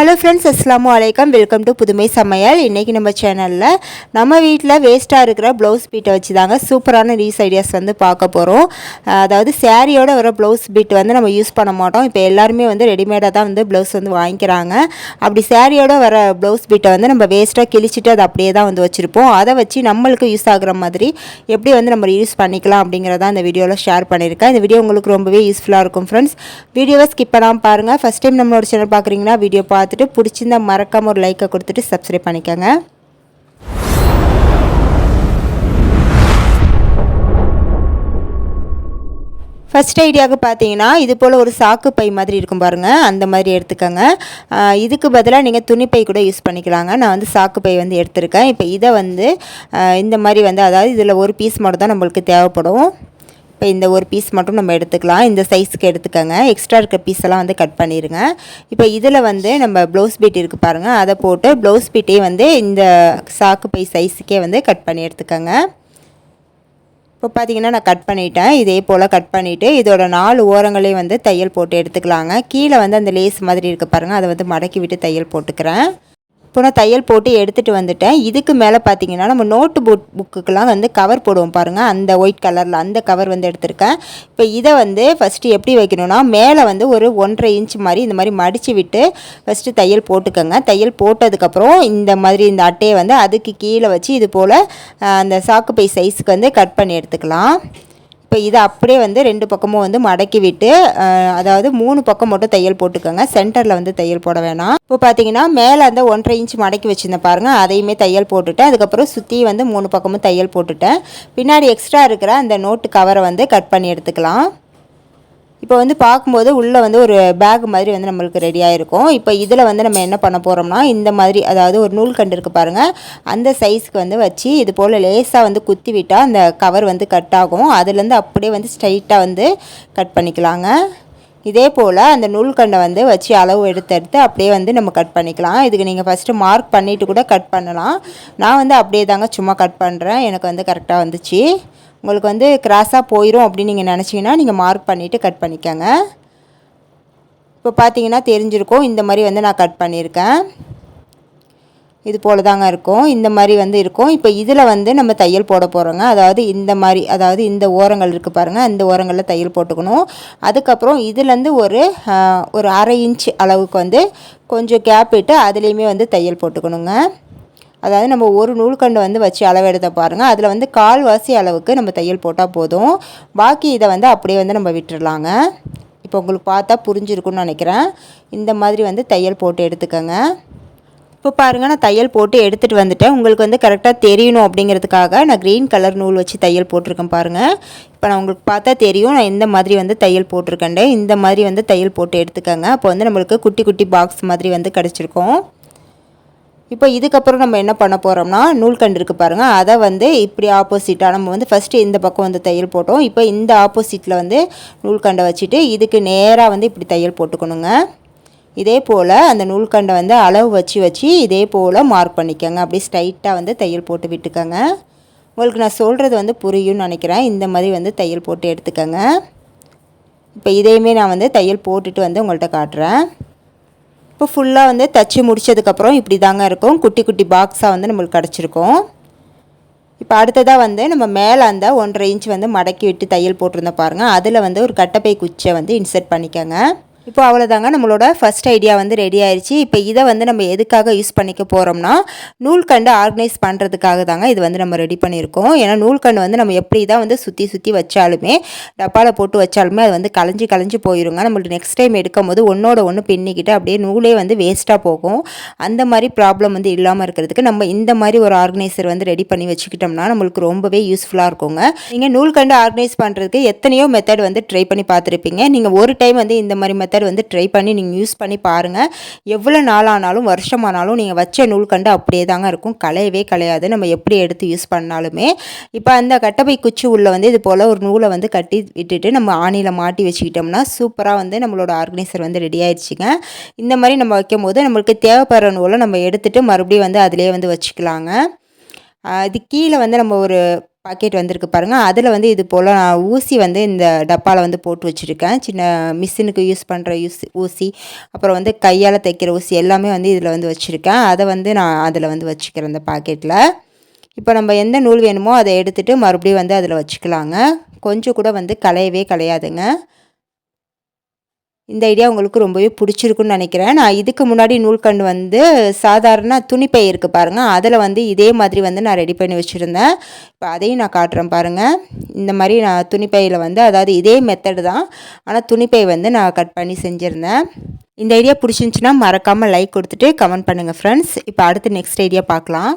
Hello friends அஸ்லாம் வலைக்கம் welcome to புதுமை சமையல் இன்றைக்கி நம்ம சேனலில் நம்ம வீட்டில் வேஸ்ட்டாக இருக்கிற ப்ளவுஸ் பீட்டை வச்சு தாங்க சூப்பரான ரீஸ் ஐடியாஸ் வந்து பார்க்க போகிறோம் அதாவது சேரீயோட வர ப்ளவுஸ் பீட் வந்து நம்ம யூஸ் பண்ண மாட்டோம். இப்போ எல்லாருமே வந்து ரெடிமேடாக தான் வந்து ப்ளவுஸ் வந்து வாங்கிக்கிறாங்க. அப்படி சேரீயோட வர ப்ளவுஸ் பீட்டை வந்து நம்ம வேஸ்ட்டாக கிழிச்சிட்டு அதை அப்படியே தான் வந்து வச்சுருப்போம். அதை வச்சு நம்மளுக்கு யூஸ் ஆகுற மாதிரி எப்படி வந்து நம்ம யூஸ் பண்ணிக்கலாம் அப்படிங்கிறத இந்த வீடியோவில் ஷேர் பண்ணியிருக்கேன். இந்த வீடியோ உங்களுக்கு ரொம்பவே யூஸ்ஃபுல்லாக இருக்கும் ஃப்ரெண்ட்ஸ் வீடியோவை ஸ்கிப் பண்ணாமல் பாருங்கள் ஃபஸ்ட் டைம் நம்மளோட சேனல் பார்க்குறீங்கன்னா வீடியோ பார்த்து பார்த்துட்டு பிடிச்சிருந்தா மறக்காமல் ஒரு லைக்கை கொடுத்துட்டு சப்ஸ்கிரைப் பண்ணிக்கோங்க. ஃபஸ்ட் ஐடியாவுக்கு பார்த்தீங்கன்னா இது போல் ஒரு சாக்கு பை மாதிரி இருக்கும் பாருங்கள் அந்த மாதிரி எடுத்துக்கோங்க. இதுக்கு பதிலாக நீங்கள் துணிப்பை கூட யூஸ் பண்ணிக்கலாங்க. நான் வந்து சாக்கு பை வந்து எடுத்திருக்கேன். இப்போ இதை வந்து இந்த மாதிரி வந்து அதாவது இதில் ஒரு பீஸ் மட்டும் தான் நம்மளுக்கு தேவைப்படும். இப்போ இந்த ஒரு பீஸ் மட்டும் நம்ம எடுத்துக்கலாம். இந்த சைஸுக்கு எடுத்துக்கோங்க. எக்ஸ்ட்ரா இருக்க பீஸ் எல்லாம் வந்து கட் பண்ணிடுங்க இப்போ இதில் வந்து நம்ம ப்ளவுஸ் பீட் இருக்குது பாருங்கள் அதை போட்டு ப்ளவுஸ் பீட்டே வந்து இந்த சாக்கு பை சைஸுக்கே வந்து கட் பண்ணி எடுத்துக்கோங்க. இப்போ பார்த்தீங்கன்னா நான் கட் பண்ணிட்டேன். இதே போல் கட் பண்ணிவிட்டு இதோட நாலு ஓரங்களையும் வந்து தையல் போட்டு எடுத்துக்கலாங்க. கீழே வந்து அந்த லேஸ் மாதிரி இருக்குது பாருங்கள் அதை வந்து மடக்கி விட்டு தையல் போட்டுக்கிறேன். இப்போ நான் தையல் போட்டு எடுத்துகிட்டு வந்துட்டேன். இதுக்கு மேலே பார்த்தீங்கன்னா நம்ம நோட்டு புக் புக்குக்கெலாம் வந்து கவர் போடுவோம் பாருங்கள் அந்த ஒயிட் கலரில் அந்த கவர் வந்து எடுத்திருக்கேன். இப்போ இதை வந்து ஃபஸ்ட்டு எப்படி வைக்கணும்னா மேலே வந்து ஒரு ஒன்றரை இன்ச் மாதிரி இந்த மாதிரி மடித்து விட்டு ஃபஸ்ட்டு தையல் போட்டுக்கோங்க. தையல் போட்டதுக்கப்புறம் இந்த மாதிரி இந்த அட்டையை வந்து அதுக்கு கீழே வச்சு இது போல் அந்த சாக்கு பை சைஸுக்கு வந்து கட் பண்ணி எடுத்துக்கலாம். இப்போ இதை அப்படியே வந்து ரெண்டு பக்கமும் வந்து மடக்கி விட்டு அதாவது மூணு பக்கம் மட்டும் தையல் போட்டுக்கோங்க. சென்டரில் வந்து தையல் போட வேணாம். இப்போ பார்த்தீங்கன்னா மேலே அந்த ஒன்றரை இன்ச் மடக்கி வச்சுருந்தேன் பாருங்கள் அதையுமே தையல் போட்டுட்டேன். அதுக்கப்புறம் சுற்றி வந்து மூணு பக்கமும் தையல் போட்டுட்டேன். பின்னாடி எக்ஸ்ட்ரா இருக்கிற அந்த நோட்டு கவரை வந்து கட் பண்ணி எடுத்துக்கலாம். இப்போ வந்து பார்க்கும்போது உள்ளே வந்து ஒரு பேக் மாதிரி வந்து நம்மளுக்கு ரெடியாக இருக்கும் இப்போ இதில் வந்து நம்ம என்ன பண்ண போகிறோம்னா இந்த மாதிரி அதாவது ஒரு நூல் கண்டு இருக்குது பாருங்கள் அந்த சைஸ்க்கு வந்து வச்சு இது போல் லேஸாக வந்து குத்தி விட்டால் அந்த கவர் வந்து கட் ஆகும். அதுலேருந்து அப்படியே வந்து ஸ்ட்ரைட்டாக வந்து கட் பண்ணிக்கலாங்க. இதே போல் அந்த நூல்கண்டை வந்து வச்சு அளவு எடுத்து எடுத்து அப்படியே வந்து நம்ம கட் பண்ணிக்கலாம். இதுக்கு நீங்கள் ஃபஸ்ட்டு மார்க் பண்ணிவிட்டு கூட கட் பண்ணலாம். நான் வந்து அப்படியே தாங்க சும்மா கட் பண்ணுறேன் எனக்கு வந்து கரெக்டாக வந்துச்சு. உங்களுக்கு வந்து கிராஸாக போயிடும் அப்படின்னு நீங்கள் நினச்சிங்கன்னா நீங்கள் மார்க் பண்ணிவிட்டு கட் பண்ணிக்கோங்க. இப்போ பார்த்தீங்கன்னா தெரிஞ்சிருக்கும். இந்த மாதிரி வந்து நான் கட் பண்ணியிருக்கேன் இது போல் தாங்க இருக்கும். இந்த மாதிரி வந்து இருக்கும். இப்போ இதில் வந்து நம்ம தையல் போட போகிறோங்க அதாவது இந்த மாதிரி அதாவது இந்த ஓரங்கள் இருக்குது பாருங்கள் அந்த ஓரங்களில் தையல் போட்டுக்கணும். அதுக்கப்புறம் இதுலேருந்து ஒரு ஒரு அரை இன்ச் அளவுக்கு வந்து கொஞ்சம் கேப் விட்டு அதுலேயுமே வந்து தையல் போட்டுக்கணுங்க. அதாவது நம்ம ஒரு நூல்கண்டு வந்து வச்சு அளவெடுத்த பாருங்கள் அதில் வந்து கால்வாசி அளவுக்கு நம்ம தையல் போட்டால் போதும். பாக்கி இதை வந்து அப்படியே வந்து நம்ம விட்டுடலாங்க இப்போ உங்களுக்கு பார்த்தா புரிஞ்சிருக்குன்னு நினைக்கிறேன். இந்த மாதிரி வந்து தையல் போட்டு எடுத்துக்கோங்க. இப்போ பாருங்கள் நான் தையல் போட்டு எடுத்துகிட்டு வந்துட்டேன். உங்களுக்கு வந்து கரெக்டாக தெரியணும் அப்படிங்கிறதுக்காக நான் க்ரீன் கலர் நூல் வச்சு தையல் போட்டிருக்கேன் பாருங்கள் இப்போ நான் உங்களுக்கு பார்த்தா தெரியும். நான் இந்த மாதிரி வந்து தையல் போட்டிருக்கேன் இந்த மாதிரி வந்து தையல் போட்டு எடுத்துக்கோங்க. அப்போ வந்து நம்மளுக்கு குட்டி குட்டி பாக்ஸ் மாதிரி வந்து கிடச்சிருக்கோம். இப்போ இதுக்கப்புறம் நம்ம என்ன பண்ண போகிறோம்னா நூல்கண்டு இருக்குது பாருங்கள் அதை வந்து இப்படி ஆப்போசிட்டாக நம்ம வந்து ஃபஸ்ட்டு இந்த பக்கம் வந்து தையல் போட்டோம். இப்போ இந்த ஆப்போசிட்டில் வந்து நூல்கண்டை வச்சுட்டு இதுக்கு நேராக வந்து இப்படி தையல் போட்டுக்கணுங்க. இதே போல் அந்த நூல்கண்டை வந்து அளவு வச்சு வச்சு இதே போல் மார்க் பண்ணிக்கோங்க. அப்படியே ஸ்ட்ரைட்டாக வந்து தையல் போட்டு விட்டுக்கோங்க. உங்களுக்கு நான் சொல்கிறது வந்து புரியும்னு நினைக்கிறேன். இந்த மாதிரி வந்து தையல் போட்டு எடுத்துக்கோங்க. இப்போ இதையுமே நான் வந்து தையல் போட்டுட்டு வந்து உங்கள்கிட்ட காட்டுறேன். இப்போ ஃபுல்லாக வந்து தச்சு முடித்ததுக்கப்புறம் இப்படி தாங்க இருக்கும். குட்டி குட்டி பாக்ஸாக வந்து நம்மளுக்கு கிடச்சிருக்கும். இப்போ அடுத்ததாக வந்து நம்ம மேலே அந்த ஒன்றரை இன்ச் வந்து மடக்கி விட்டு தையல் போட்டிருந்தோம் பாருங்கள் அதில் வந்து ஒரு கட்டப்பை குச்சியை வந்து இன்சர்ட் பண்ணிக்கோங்க. இப்போ அவ்வளோதாங்க நம்மளோட ஃபஸ்ட் ஐடியா வந்து ரெடி ஆயிடுச்சு இப்போ இதை வந்து நம்ம எதுக்காக யூஸ் பண்ணிக்க போகிறோம்னா நூல்கண்டு ஆர்கனைஸ் பண்ணுறதுக்காக தாங்க இது வந்து நம்ம ரெடி பண்ணியிருக்கோம். ஏன்னா நூல்கண்டு வந்து நம்ம எப்படி தான் வந்து சுற்றி சுற்றி வச்சாலுமே டப்பாவில் போட்டு வச்சாலுமே அது வந்து களைஞ்சி கலைஞ்சி போயிருங்க. நம்மளுக்கு நெக்ஸ்ட் டைம் எடுக்கும் போது ஒன்றோட ஒன்று பின்னிக்கிட்டு அப்படியே நூலே வந்து வேஸ்ட்டாக போகும். அந்த மாதிரி ப்ராப்ளம் வந்து இல்லாமல் இருக்கிறதுக்கு நம்ம இந்த மாதிரி ஒரு ஆர்கனைசர் வந்து ரெடி பண்ணி வச்சுக்கிட்டோம்னா நம்மளுக்கு ரொம்பவே யூஸ்ஃபுல்லாக இருக்குங்க. நீங்கள் நூல்கண்டு ஆர்கனைஸ் பண்ணுறதுக்கு எத்தனையோ மெத்தட் வந்து ட்ரை பண்ணி பார்த்துருப்பீங்க. நீங்கள் ஒரு டைம் வந்து இந்த மாதிரி மெத்தட் வந்து ட்ரை பண்ணி நீங்கள் யூஸ் பண்ணி பாருங்கள் எவ்வளோ நாளானாலும் வருஷமானாலும் நீங்கள் வச்ச நூல் கண்டு அப்படியே தாங்க இருக்கும். கலையவே கலையாது நம்ம எப்படி எடுத்து யூஸ் பண்ணாலுமே. இப்போ அந்த கட்டப்பை குச்சி உள்ளே வந்து இது போல் ஒரு நூலை வந்து கட்டி விட்டுட்டு நம்ம ஆணியில் மாட்டி வச்சுக்கிட்டோம்னா சூப்பராக வந்து நம்மளோட ஆர்கனைசர் வந்து ரெடி ஆயிடுச்சுங்க. இந்த மாதிரி நம்ம வைக்கும் போது நம்மளுக்கு தேவைப்படுற நூலை நம்ம எடுத்துகிட்டு மறுபடியும் வந்து அதிலே வந்து வச்சுக்கலாங்க. அது கீழே வந்து நம்ம ஒரு பாக்கெட் வந்திருக்கு பாருங்கள் அதில் வந்து இது போல் நான் ஊசி வந்து இந்த டப்பாவில் வந்து போட்டு வச்சுருக்கேன். சின்ன மிஷினுக்கு யூஸ் பண்ணுற யூஸ் ஊசி அப்புறம் வந்து கையால் தைக்கிற ஊசி எல்லாமே வந்து இதில் வந்து வச்சுருக்கேன். அதை வந்து நான் அதில் வந்து வச்சுக்கிறேன் இந்த பாக்கெட்டில் இப்போ நம்ம எந்த நூல் வேணுமோ அதை எடுத்துகிட்டு மறுபடியும் வந்து அதில் வச்சுக்கலாங்க. கொஞ்சம் கூட வந்து கலையவே கலையாதுங்க இந்த ஐடியா உங்களுக்கு ரொம்பவே பிடிச்சிருக்குன்னு நினைக்கிறேன். நான் இதுக்கு முன்னாடி நூல்கண்டு வந்து சாதாரண துணிப்பை இருக்குது பாருங்கள் அதில் வந்து இதே மாதிரி வந்து நான் ரெடி பண்ணி வச்சுருந்தேன். இப்போ அதையும் நான் காட்டுறேன் பாருங்கள் இந்த மாதிரி நான் துணிப்பையில் வந்து அதாவது இதே மெத்தடு தான். ஆனால் துணிப்பை வந்து நான் கட் பண்ணி செஞ்சுருந்தேன். இந்த ஐடியா பிடிச்சிருந்துச்சின்னா மறக்காமல் லைக் கொடுத்துட்டு கமெண்ட் பண்ணுங்கள் ஃப்ரெண்ட்ஸ் இப்போ அடுத்து நெக்ஸ்ட் ஐடியா பார்க்கலாம்.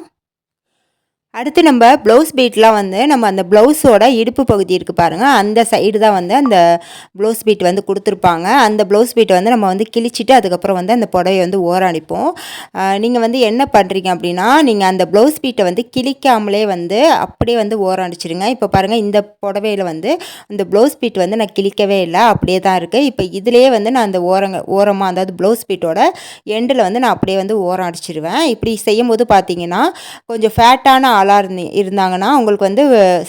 அடுத்து நம்ம ப்ளவுஸ் பீட்லாம் வந்து நம்ம அந்த ப்ளவுஸோட இடுப்பு பகுதி இருக்குது பாருங்கள் அந்த சைடு தான் வந்து அந்த ப்ளவுஸ் பீட் வந்து கொடுத்துருப்பாங்க. அந்த ப்ளவுஸ் பீட்டை வந்து நம்ம வந்து கிழிச்சிட்டு அதுக்கப்புறம் வந்து அந்த புடவையை வந்து ஓரம் அடிப்போம் நீங்கள் வந்து என்ன பண்ணுறீங்க அப்படின்னா நீங்கள் அந்த ப்ளவுஸ் பீட்டை வந்து கிழிக்காமலே வந்து அப்படியே வந்து ஓரம் இப்போ பாருங்கள் இந்த புடவையில் வந்து அந்த ப்ளவுஸ் பீட் வந்து நான் கிழிக்கவே இல்லை. அப்படியே தான் இருக்குது இப்போ இதிலே வந்து நான் அந்த ஓரங்க ஓரமாக அதாவது ப்ளவுஸ் பீட்டோட எண்டில் வந்து நான் அப்படியே வந்து ஓரம் அடிச்சிருவேன் இப்படி செய்யும் போது பார்த்தீங்கன்னா கொஞ்சம் ஃபேட்டான ஆளாக இருந்து இருந்தாங்கன்னா அவங்களுக்கு வந்து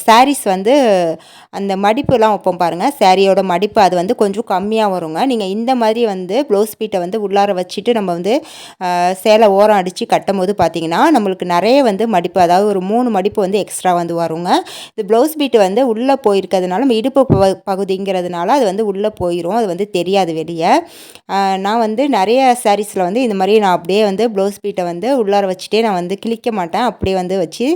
சாரீஸ் வந்து அந்த மடிப்புலாம் வைப்போம் பாருங்கள் சாரியோட மடிப்பு அது வந்து கொஞ்சம் கம்மியாக வருங்க. நீங்கள் இந்த மாதிரி வந்து ப்ளவுஸ் பீட்டை வந்து உள்ளார வச்சுட்டு நம்ம வந்து சேலை ஓரம் அடித்து கட்டும் போது பார்த்தீங்கன்னா நம்மளுக்கு நிறைய வந்து மடிப்பு அதாவது ஒரு மூணு மடிப்பு வந்து எக்ஸ்ட்ரா வந்து வருங்க. இது ப்ளவுஸ் பீட்டு வந்து உள்ளே போயிருக்கிறதுனால இடுப்பு பகுதிங்கிறதுனால அது வந்து உள்ளே போயிடும் அது வந்து தெரியாது வெளியே. நான் வந்து நிறைய சாரீஸில் வந்து இந்த மாதிரி நான் அப்படியே வந்து ப்ளவுஸ் பீட்டை வந்து உள்ளார வச்சுட்டே நான் வந்து கிளிக்க மாட்டேன். அப்படியே வந்து வச்சு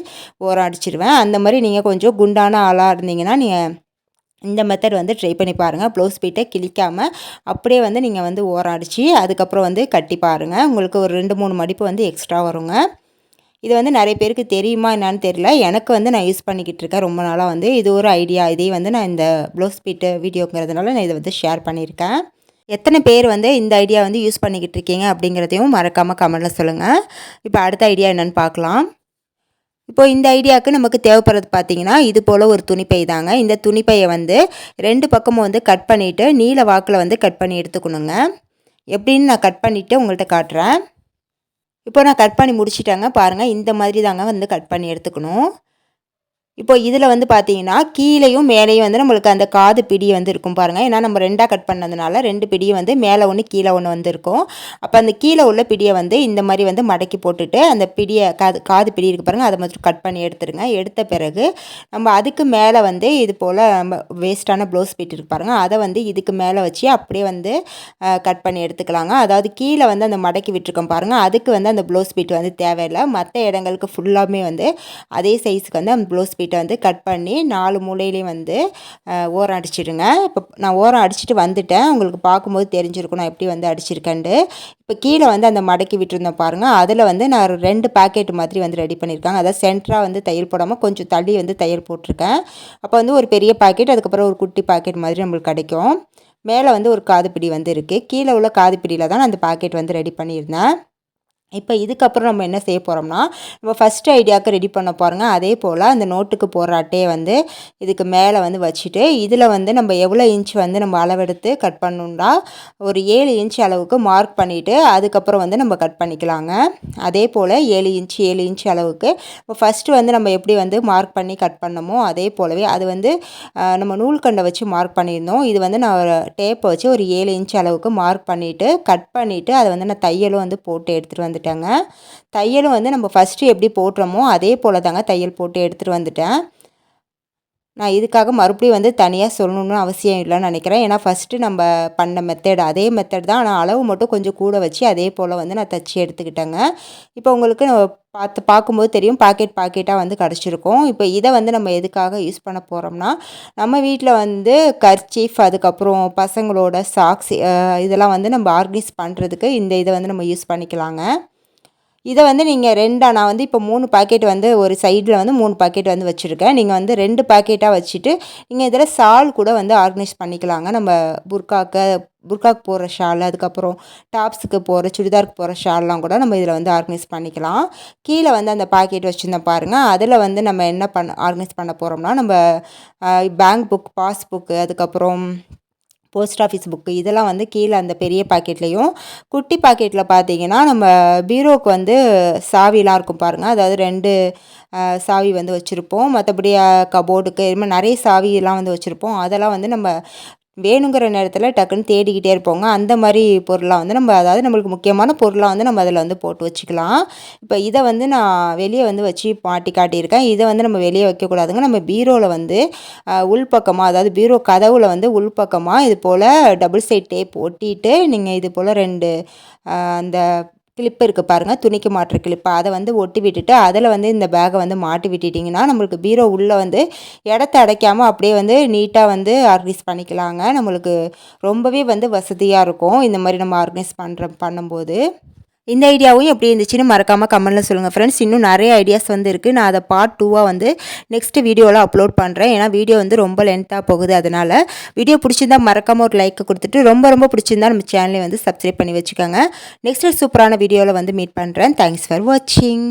ஓரம் அடிச்சிருவேன் அந்த மாதிரி நீங்கள் கொஞ்சம் குண்டான ஆளாக இருந்தீங்கன்னா நீங்கள் இந்த மெத்தட் வந்து ட்ரை பண்ணி பாருங்கள் ப்ளவுஸ் பீட்டை கிழிக்காமல் அப்படியே வந்து நீங்கள் வந்து ஓரம் அடித்து அதுக்கப்புறம் வந்து கட்டி பாருங்கள் உங்களுக்கு ஒரு ரெண்டு மூணு மடிப்பு வந்து எக்ஸ்ட்ரா வருங்க. இது வந்து நிறைய பேருக்கு தெரியுமா என்னான்னு தெரியல. எனக்கு வந்து நான் யூஸ் பண்ணிக்கிட்டு இருக்கேன். ரொம்ப நாளாக வந்து இது ஒரு ஐடியா இதையும் வந்து நான் இந்த ப்ளவுஸ் பீட்டு வீடியோங்கிறதுனால நான் இதை வந்து ஷேர் பண்ணியிருக்கேன். எத்தனை பேர் வந்து இந்த ஐடியா வந்து யூஸ் பண்ணிக்கிட்டு இருக்கீங்க அப்படிங்கிறதையும் மறக்காமல் கமெண்ட்டில் சொல்லுங்கள் இப்போ அடுத்த ஐடியா என்னென்னு பார்க்கலாம். இப்போ இந்த ஐடியாவுக்கு நமக்கு தேவைப்படுறது பார்த்தீங்கன்னா இது போல் ஒரு துணிப்பை தாங்க. இந்த துணிப்பையை வந்து ரெண்டு பக்கமும் வந்து கட் பண்ணிவிட்டு நீல வாக்கில் வந்து கட் பண்ணி எடுத்துக்கணுங்க. எப்படின்னு நான் கட் பண்ணிவிட்டு உங்கள்கிட்ட காட்டுறேன். இப்போ நான் கட் பண்ணி முடிச்சிட்டாங்க. பாருங்கள் இந்த மாதிரி தாங்க வந்து கட் பண்ணி எடுத்துக்கணும். இப்போ இதில் வந்து பார்த்தீங்கன்னா கீழேயும் மேலேயும் வந்து நம்மளுக்கு அந்த காது பிடி வந்து இருக்கும் பாருங்கள் ஏன்னா நம்ம ரெண்டாக கட் பண்ணதுனால ரெண்டு பிடியும் வந்து மேலே ஒன்று கீழே ஒன்று வந்து இருக்கும். அப்போ அந்த கீழே உள்ள பிடியை வந்து இந்த மாதிரி வந்து மடக்கி போட்டுட்டு அந்த பிடியை காது காது பிடி இருக்குது பாருங்கள் அதை மட்டும் கட் பண்ணி எடுத்துருங்க. எடுத்த பிறகு நம்ம அதுக்கு மேலே வந்து இது போல் நம்ம வேஸ்ட்டான ப்ளவுஸ் பீட் இருக்கு பாருங்கள் அதை வந்து இதுக்கு மேலே வச்சு அப்படியே வந்து கட் பண்ணி எடுத்துக்கலாங்க. அதாவது கீழே வந்து அந்த மடக்கி விட்டுருக்கோம் பாருங்கள் அதுக்கு வந்து அந்த ப்ளவுஸ் பீட் வந்து தேவையில்லை. மற்ற இடங்களுக்கு ஃபுல்லாமே வந்து அதே சைஸுக்கு வந்து அந்த ப்ளவுஸ் பீட் ஷீட்டை வந்து கட் பண்ணி நாலு மூலையிலையும் வந்து ஓரம் அடிச்சிடுங்க. இப்போ நான் ஓரம் அடிச்சுட்டு வந்துட்டேன். உங்களுக்கு பார்க்கும்போது தெரிஞ்சிருக்கும் நான் எப்படி வந்து அடிச்சிருக்கேன்ட்டு. இப்போ கீழே வந்து அந்த மடக்கி விட்டுருந்தேன் பாருங்கள் அதில் வந்து நான் ரெண்டு பேக்கெட் மாதிரி வந்து ரெடி பண்ணியிருக்காங்க. அதாவது சென்டராக வந்து தையல் போடாமல் கொஞ்சம் தள்ளி வந்து தையல் போட்டிருக்கேன். அப்போ வந்து ஒரு பெரிய பாக்கெட் அதுக்கப்புறம் ஒரு குட்டி பாக்கெட் மாதிரி நம்மளுக்கு கிடைக்கும். மேலே வந்து ஒரு காதுப்பிடி வந்து இருக்குது கீழே உள்ள காதுப்பிடியில் தான் நான் அந்த பாக்கெட் வந்து ரெடி பண்ணியிருந்தேன். இப்போ இதுக்கப்புறம் நம்ம என்ன செய்ய போகிறோம்னா நம்ம ஃபஸ்ட்டு ஐடியாவுக்கு ரெடி பண்ண போகிறோங்க அதே போல் அந்த நோட்டுக்கு போடுற அட்டையை வந்து இதுக்கு மேலே வந்து வச்சுட்டு இதில் வந்து நம்ம எவ்வளோ இன்ச் வந்து நம்ம அளவெடுத்து கட் பண்ணணுன்னா ஒரு ஏழு இன்ச் அளவுக்கு மார்க் பண்ணிவிட்டு அதுக்கப்புறம் வந்து நம்ம கட் பண்ணிக்கலாங்க. அதே போல் ஏழு இன்ச் ஏழு இன்ச் அளவுக்கு இப்போ ஃபஸ்ட்டு வந்து நம்ம எப்படி வந்து மார்க் பண்ணி கட் பண்ணமோ அதே போலவே அது வந்து நம்ம நூல்கண்டை வச்சு மார்க் பண்ணியிருந்தோம். இது வந்து நான் ஒரு டேப்பை வச்சு ஒரு ஏழு இன்ச் அளவுக்கு மார்க் பண்ணிவிட்டு கட் பண்ணிவிட்டு அதை வந்து நான் தையலும் வந்து போட்டு எடுத்துகிட்டு வந்து வந்துட்டேங்க. தையலும் வந்து நம்ம ஃபஸ்ட்டு எப்படி போட்டுறோமோ அதே போல் தாங்க தையல் போட்டு எடுத்துகிட்டு வந்துட்டேன். நான் இதுக்காக மறுபடியும் வந்து தனியாக சொல்லணுன்னு அவசியம் இல்லைன்னு நினைக்கிறேன். ஏன்னா ஃபஸ்ட்டு நம்ம பண்ண மெத்தட் அதே மெத்தட் தான். ஆனால் அளவு மட்டும் கொஞ்சம் கூட வச்சு அதே போல் வந்து நான் தச்சு எடுத்துக்கிட்டேங்க. இப்போ உங்களுக்கு பார்த்து பார்க்கும்போது தெரியும் பாக்கெட் பாக்கெட்டாக வந்து கிடச்சிருக்கும். இப்போ இதை வந்து நம்ம எதுக்காக யூஸ் பண்ண போகிறோம்னா நம்ம வீட்டில் வந்து கர்ச்சீஃப் அதுக்கப்புறம் பசங்களோட சாக்ஸ் இதெல்லாம் வந்து நம்ம ஆர்கனைஸ் பண்ணுறதுக்கு இந்த இதை வந்து நம்ம யூஸ் பண்ணிக்கலாங்க. இதை வந்து நீங்கள் ரெண்டாக நான் வந்து இப்போ மூணு பாக்கெட் வந்து ஒரு சைடில் வந்து மூணு பாக்கெட் வந்து வச்சுருக்கேன். நீங்கள் வந்து ரெண்டு பாக்கெட்டாக வச்சுட்டு நீங்கள் இதில் ஷால் கூட வந்து ஆர்கனைஸ் பண்ணிக்கலாங்க. நம்ம புர்காக்கு புர்காக்கு போகிற ஷால் அதுக்கப்புறம் டாப்ஸுக்கு போகிற சுடிதாருக்கு போகிற ஷால்லாம் கூட நம்ம இதில் வந்து ஆர்கனைஸ் பண்ணிக்கலாம். கீழே வந்து அந்த பாக்கெட் வச்சுருந்தேன் பாருங்கள் அதில் வந்து நம்ம என்ன பண்ண ஆர்கனைஸ் பண்ண போகிறோம்னா நம்ம பேங்க் புக் பாஸ்புக்கு அதுக்கப்புறம் போஸ்ட் ஆஃபீஸ் புக்கு இதெல்லாம் வந்து கீழே அந்த பெரிய பாக்கெட்லேயும். குட்டி பாக்கெட்டில் பார்த்தீங்கன்னா நம்ம பீரோவுக்கு வந்து சாவிலாம் இருக்கும் பாருங்கள் அதாவது ரெண்டு சாவி வந்து வச்சுருப்போம். மற்றபடி கபோர்டுக்கு இது மாதிரி நிறைய சாவியெல்லாம் வந்து வச்சுருப்போம். அதெல்லாம் வந்து நம்ம வேணுங்கிற நேரத்தில் டக்குன்னு தேடிக்கிட்டே இருப்போங்க. அந்த மாதிரி பொருளாக வந்து நம்ம அதாவது நம்மளுக்கு முக்கியமான பொருளாக வந்து நம்ம அதில் வந்து போட்டு வச்சுக்கலாம். இப்போ இதை வந்து நான் வெளியே வந்து வச்சு மாட்டி காட்டியிருக்கேன். இதை வந்து நம்ம வெளியே வைக்கக்கூடாதுங்க. நம்ம பீரோவில் வந்து உள்பக்கமாக அதாவது பீரோ கதவுல வந்து உள்பக்கமாக இது போல் டபுள் சைட் டேப் ஒட்டிட்டு நீங்கள் இது போல் ரெண்டு அந்த கிளிப்பு இருக்குது பாருங்கள் துணிக்கு மாட்டுற கிளிப்பு அதை வந்து ஒட்டி விட்டுட்டு அதில் வந்து இந்த பேக்கை வந்து மாட்டி விட்டுட்டிங்கன்னா நம்மளுக்கு பீரோ உள்ளே வந்து இடத்த அடைக்காமல் அப்படியே வந்து நீட்டாக வந்து ஆர்கனைஸ் பண்ணிக்கலாங்க. நம்மளுக்கு ரொம்பவே வந்து வசதியாக இருக்கும். இந்த மாதிரி நம்ம ஆர்கனைஸ் பண்ணுற பண்ணும்போது. இந்த ஐடியாவும் எப்படி இருந்துச்சுன்னு மறக்காமல் கமெண்ட்டில் சொல்லுங்கள் ஃப்ரெண்ட்ஸ் இன்னும் நிறைய ஐடியாஸ் வந்து இருக்குது நான் அதை பார்ட் டூவாக வந்து நெக்ஸ்ட் வீடியோவில் அப்லோட் பண்ணுறேன் ஏன்னா வீடியோ வந்து ரொம்ப லென்த்தாக போகுது. அதனால் வீடியோ பிடிச்சிருந்தா மறக்காமல் ஒரு லைக்கை கொடுத்துட்டு ரொம்ப ரொம்ப பிடிச்சிருந்தா நம்ம சேனலை வந்து சப்ஸ்கிரைப் பண்ணி வச்சுக்கோங்க. நெக்ஸ்ட் சூப்பரான வீடியோவில் வந்து மீட் பண்ணுறேன் தேங்க்ஸ் ஃபார் வாட்சிங்